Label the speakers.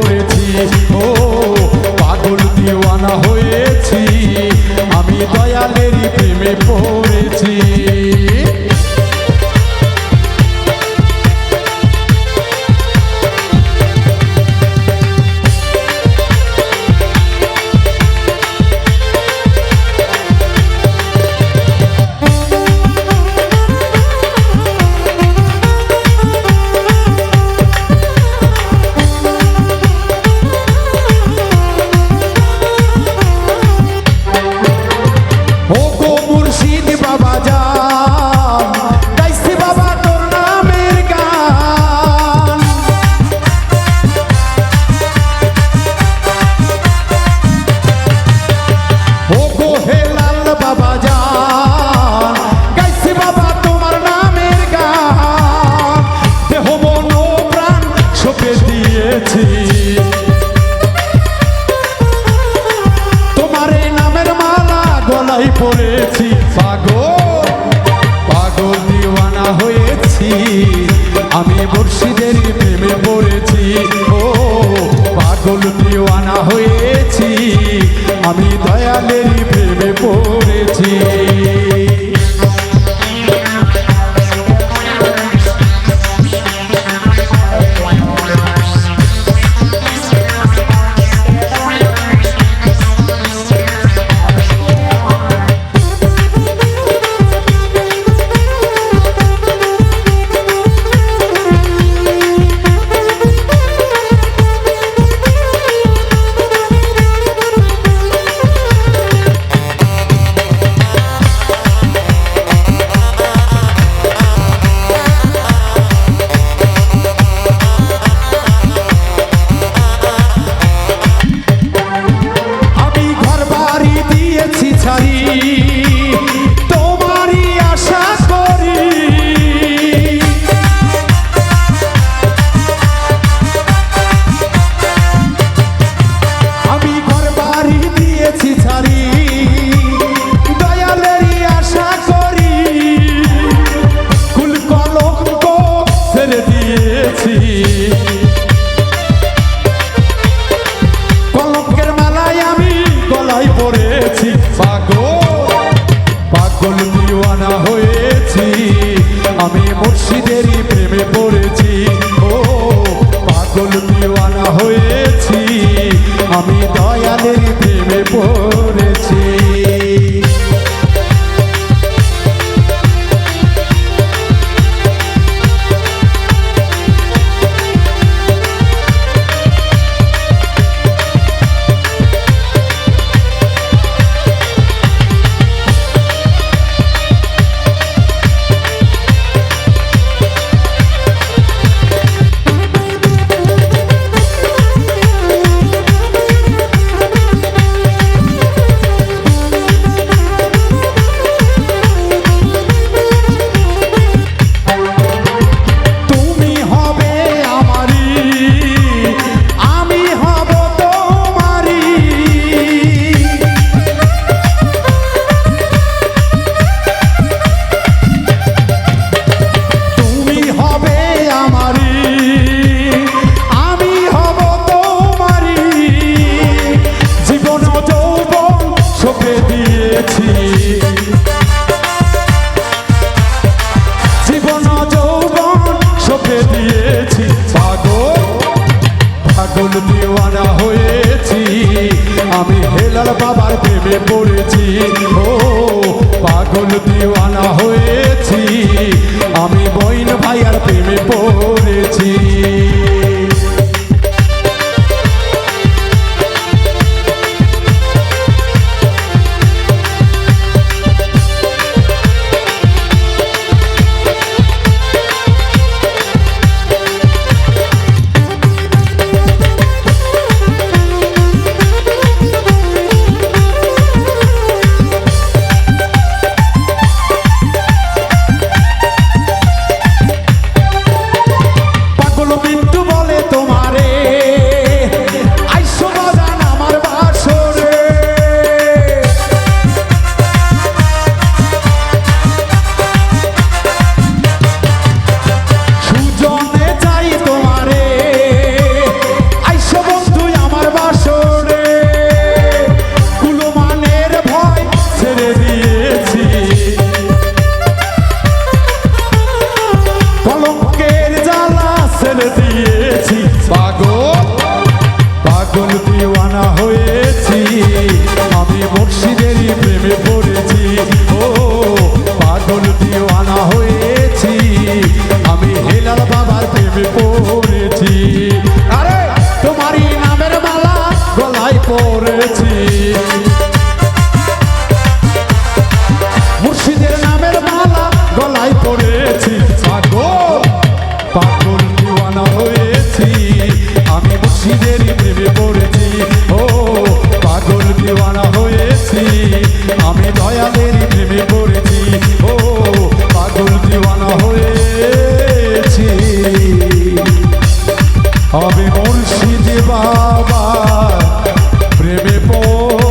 Speaker 1: করেছি। ও পাগল দিওয়ানা হয়েছি। আমি দয়ালেরই প্রেমে পড়েছি। পাল্লাই পড়েছি। পাগল পাগল দিওয়ানা হয়েছি। আমি মুর্শিদের প্রেমে পড়েছি। আমি দয়ালের বাবার প্রেমে পড়েছি। ও পাগল দিওয়ানা হয়েছি। আমি বইন ভাইয়ার প্রেমে পড়েছি। আমি মুর্শিদ বাবা। প্রেমে পড়েছি